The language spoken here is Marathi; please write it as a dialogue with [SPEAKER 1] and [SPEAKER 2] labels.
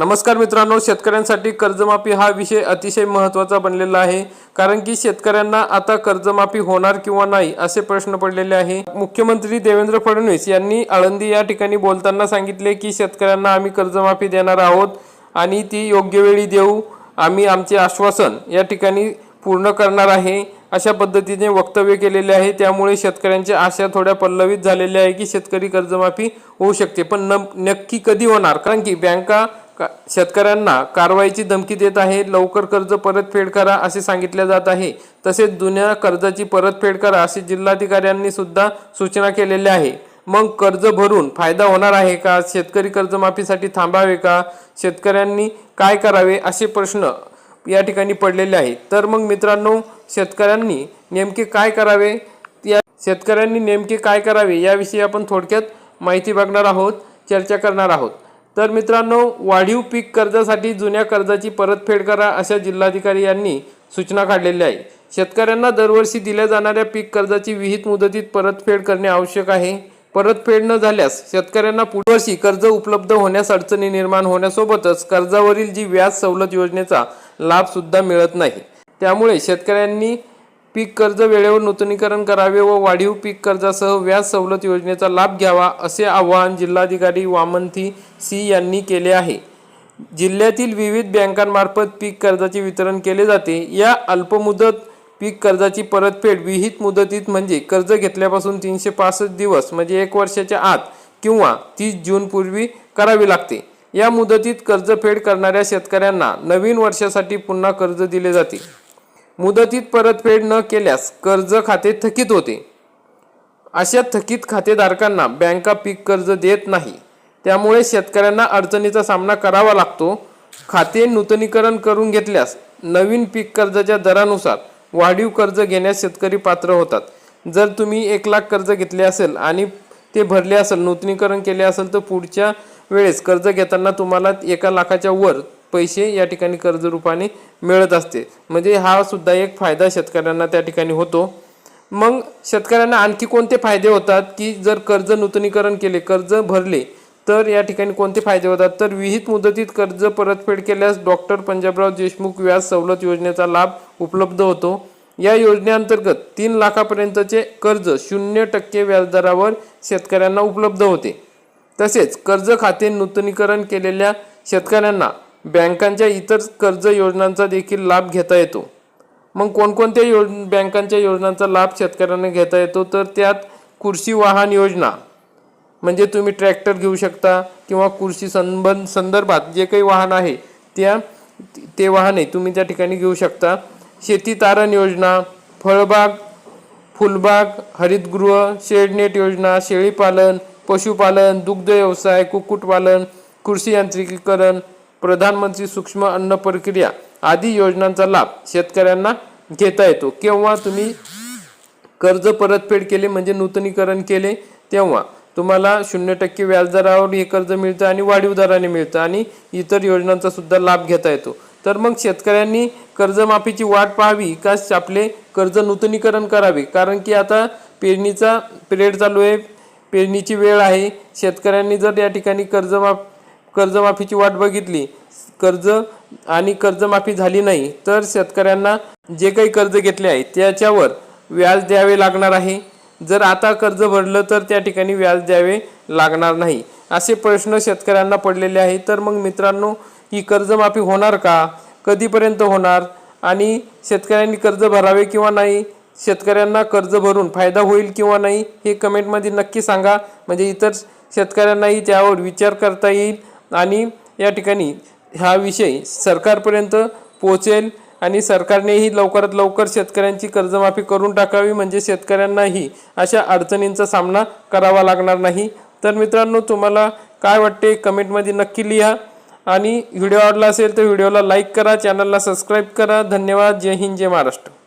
[SPEAKER 1] नमस्कार मित्रांनो शेतकऱ्यांसाठी कर्जमाफी हा विषय अतिशय महत्त्वाचा बनलेला आहे. कारण की शेतकऱ्यांना आता कर्जमाफी होणार किंवा नाही असे प्रश्न पडलेले आहे. मुख्यमंत्री देवेंद्र फडणवीस यांनी आळंदी या ठिकाणी बोलताना सांगितले की शेतकऱ्यांना आम्ही कर्जमाफी देणार आहोत आणि ती योग्य वेळी देऊ. आम्ही आमचे आश्वासन या ठिकाणी पूर्ण करणार आहे. अशा पद्धतीने वक्तव्य केलेले आहे. त्यामुळे शेतकऱ्यांच्या आशा थोड्या पल्लवित झालेल्या आहे की शेतकरी कर्जमाफी होऊ शकते. पण न नक्की कधी होणार? कारण की बँका का- शेतकऱ्यांना कारवाईची धमकी देत आहे. लवकर कर्ज परतफेड करा असे सांगितले जात आहे. तसेच जुन्या कर्जाची परतफेड करा असे जिल्हाधिकाऱ्यांनी सुद्धा सूचना केलेल्या आहे. मग कर्ज भरून फायदा होणार आहे का? शेतकरी कर्जमाफीसाठी थांबावे का? शेतकऱ्यांनी काय करावे असे प्रश्न या ठिकाणी पडलेले आहेत. तर मग मित्रांनो शेतकऱ्यांनी नेमके काय करावे? या शेतकऱ्यांनी नेमके काय करावे याविषयी आपण थोडक्यात माहिती बघणार आहोत चर्चा करणार आहोत. तर मित्रांनो वाढीव पीक कर्जासाठी जुन्या कर्जाची परतफेड करा अशा जिल्हाधिकारी यांनी सूचना काढलेल्या आहे शेतकऱ्यांना दरवर्षी दिल्या जाणाऱ्या पीक कर्जाची विहित मुदतीत परतफेड करणे आवश्यक आहे. परतफेड न झाल्यास शेतकऱ्यांना पुढील वर्षी कर्ज उपलब्ध होण्यास अडचणी निर्माण होण्यासोबतच कर्जावरील जी व्याज सवलत योजनेचा लाभ सुद्धा मिळत नाही. त्यामुळे शेतकऱ्यांनी पीक कर्ज वेळेवर नूतनीकरण करावे व वाढीव पीक कर्जासह व्याज सवलत योजनेचा लाभ घ्यावा असे आवाहन जिल्हाधिकारी वामंथी सी यांनी केले आहे. जिल्ह्यातील विविध बँकांमार्फत पीक कर्जाचे वितरण केले जाते. या अल्पमुदत पीक कर्जाची परतफेड विहित मुदतीत म्हणजे कर्ज घेतल्यापासून तीनशे पासष्ट दिवस म्हणजे एक वर्षाच्या आत किंवा तीस जूनपूर्वी करावी लागते. या मुदतीत कर्जफेड करणाऱ्या शेतकऱ्यांना नवीन वर्षासाठी पुन्हा कर्ज दिले जाते. मुदतीत परतफेड न केल्यास कर्ज खाते थकीत होते. अशा थकीत खातेधारकांना बँका पीक कर्ज देत नाही. त्यामुळे शेतकऱ्यांना अडचणीचा सामना करावा लागतो. खाते नूतनीकरण करून घेतल्यास नवीन पीक कर्जाच्या दरानुसार वाढीव कर्ज घेण्यास शेतकरी पात्र होतात. जर तुम्ही एक लाख कर्ज घेतले असेल आणि ते भरले असेल नूतनीकरण केले असेल तर पुढच्या वेळेस कर्ज घेताना तुम्हाला एका लाखाच्या वर पैसे या ठिकाणी कर्ज रूपाने मिळत असते. म्हणजे हा सुद्धा एक फायदा शेतकऱ्यांना त्या ठिकाणी होतो. मग शेतकऱ्यांना आणखी कोणते फायदे होतात की जर कर्ज नूतनीकरण केले कर्ज भरले तर या ठिकाणी कोणते फायदे होतात? तर विहित मुदतीत कर्ज परतफेड केल्यास डॉक्टर पंजाबराव देशमुख व्याज सवलत योजनेचा लाभ उपलब्ध होतो. या योजनेअंतर्गत तीन लाखापर्यंतचे कर्ज शून्य टक्के व्याजदरावर शेतकऱ्यांना उपलब्ध होते. तसेच कर्ज खाते नूतनीकरण केलेल्या शेतकऱ्यांना बँकांच्या इतर कर्ज योजनांचा देखील लाभ घेता येतो. मग कोणकोणत्या योज बँकांच्या योजनांचा लाभ शेतकऱ्यांना घेता येतो? तर त्यात कृषी वाहन योजना. म्हणजे तुम्ही ट्रॅक्टर घेऊ शकता किंवा कृषी संबंध संदर्भात जे काही वाहन आहे त्या ते वाहने तुम्ही त्या ठिकाणी घेऊ शकता. शेती तारण योजना फळबाग फुलबाग हरितगृह शेडनेट योजना शेळीपालन पशुपालन दुग्ध व्यवसाय कुक्कुटपालन कृषी यांत्रिकीकरण प्रधानमंत्री सूक्ष्म अन्न प्रक्रिया आदी योजनांचा लाभ शेतकऱ्यांना घेता येतो. केव्हा तुम्ही कर्ज परतफेड केले म्हणजे नूतनीकरण केले तेव्हा तुम्हाला शून्य टक्के व्याजदरावर हे कर्ज मिळतं आणि वाढीव दराने मिळतं आणि इतर योजनांचा सुद्धा लाभ घेता येतो. तर मग शेतकऱ्यांनी कर्जमाफीची वाट पाहावी का आपले कर्ज नूतनीकरण करावे? कारण की आता पेरणीचा पिरियड चालू आहे पेरणीची वेळ आहे. शेतकऱ्यांनी जर या ठिकाणी कर्जमाफ कर्जमाफीची वाट बघितली कर्ज आणि कर्जमाफी झाली नाही तर शेतकऱ्यांना जे काही कर्ज घेतले आहे त्याच्यावर व्याज द्यावे लागणार आहे. जर आता कर्ज भरलं तर त्या ठिकाणी व्याज द्यावे लागणार नाही. असे प्रश्न शेतकऱ्यांना पडलेले आहे तर मग मित्रांनो ही कर्जमाफी होणार का? कधीपर्यंत होणार? आणि शेतकऱ्यांनी कर्ज भरावे किंवा नाही? शेतकऱ्यांना कर्ज भरून फायदा होईल किंवा नाही हे कमेंटमध्ये नक्की सांगा. म्हणजे इतर शेतकऱ्यांनाही त्यावर विचार करता येईल. आणि या ठिकाणी हा विषय सरकारपर्यंत पोहोचेल आणि सरकारनेही लवकरात लवकर शेतकऱ्यांची कर्जमाफी करून टाकावी म्हणजे शेतकऱ्यांनाही अशा अडचणींचा सामना करावा लागणार नाही. तर मित्रांनो तुम्हाला काय वाटते कमेंटमध्ये नक्की लिहा. आणि व्हिडिओ आवडला असेल तर व्हिडिओला लाईक करा चॅनलला सबस्क्राईब करा. धन्यवाद. जय हिंद जय महाराष्ट्र.